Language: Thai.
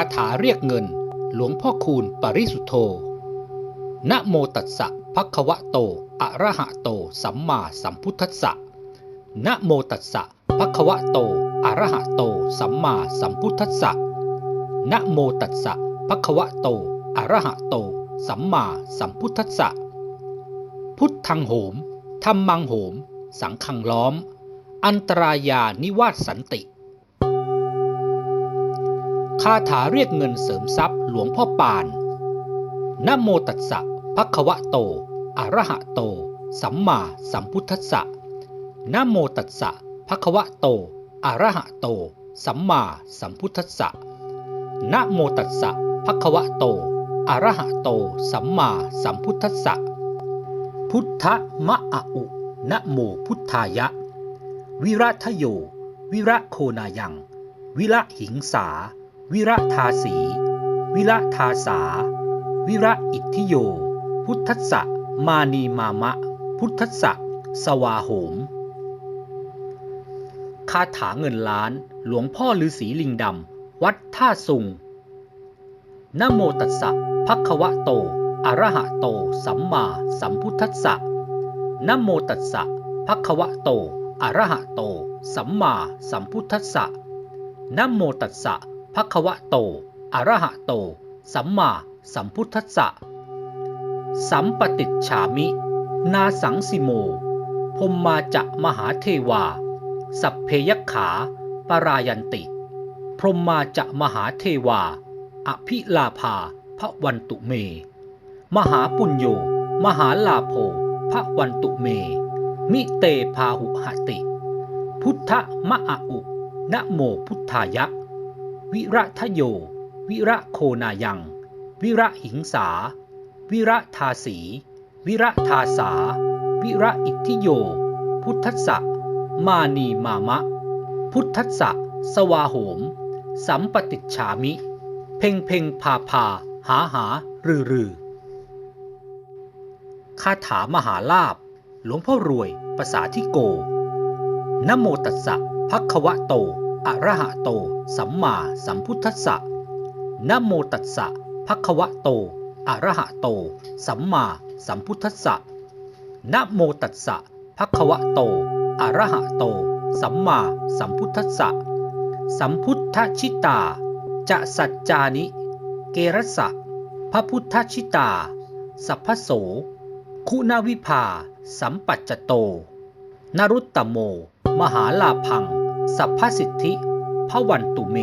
าถาเรียกเงิน หลวงพ่อคูณปริสุทโธนะโมตัสสะภะคะวะโต อะระหะโต สัมมาสัมพุทธัสสะนะโมตัสสะภะคะวะโต อะระหะโต สัมมาสัมพุทธัสสะนะโมตัสสะภะคะวะโต อะระหะโต สัมมาสัมพุทธัสสะ พุทธังโหมธรรมังโหม สังฆังล้อม อันตรายานิวาสสันติ คาถาเรียกเงินเสริมทรัพย์หลวงพ่อปานนโมตัสสะภะคะวะโต อะระหะโต สัมมาสัมพุทธัสสะนโมตัสสะภะคะวะโต อะระหะโต สัมมาสัมพุทธัสสะนโมตัสสะภะคะวะโต อะระหะโต สัมมาสัมพุทธัสสะ พุทธมะอะอุนะโมพุทธายะ วิรัทโย วิระโคนายัง วิระหิงสา วิระทาสี วิระทาสา วิระอิทธิโย พุทธัสสะมานีมามะ พุทธัสสะสวาโหม คาถาเงินล้าน หลวงพ่อฤาษีลิงดำ วัดท่าสุงนโมตัสสะภะคะวะโต อะระหะโต สัมมาสัมพุทธัสสะนโมตัสสะภะคะวะโต อะระหะโต สัมมาสัมพุทธัสสะนโมตัสสะ ภะควะโต อรหะโต สัมมาสัมพุทธัสสะ สัมปติฉามิ นาสังสิโมพมมาจะมหาเทวา สัพเพยขา ปรายันติ พรมมาจะมหาเทวา อภิลาภาพระวันตุเม มหาปุญโย มหาลาโภพระวันตุเม มิเตพาหุหติ พุทธมะอุ นะโมพุทธายะ วิระทะโย วิระโคนายัง วิระหิงสา วิระทาสี วิระทาสา วิระอิทธิโย พุทธัสสะ มานีมามะ พุทธัสสะ สวาโหม สัมปติฉามิ เพ่งเพ่งพาพา หาหา รือรือคาถามหาลาบ หลวงพ่อรวย ภาษาที่โกนโมตัสสะภะควะโต อะระหะโต สัมมาสัมพุทธัสสะนะโมตัสสะภะคะวะโตอะระหะโต สัมมาสัมพุทธัสสะนะโมตัสสะภะคะวะโตอะระหะโต สัมมาสัมพุทธัสสะสัมพุทธชิตา จะสัจจานิ เกรสะพระพุทธชิตา สัพพโส คุณวิภา สัมปัจจโต นรุตตโม มหาลาพัง สัพพสิทธิพระวันตุเม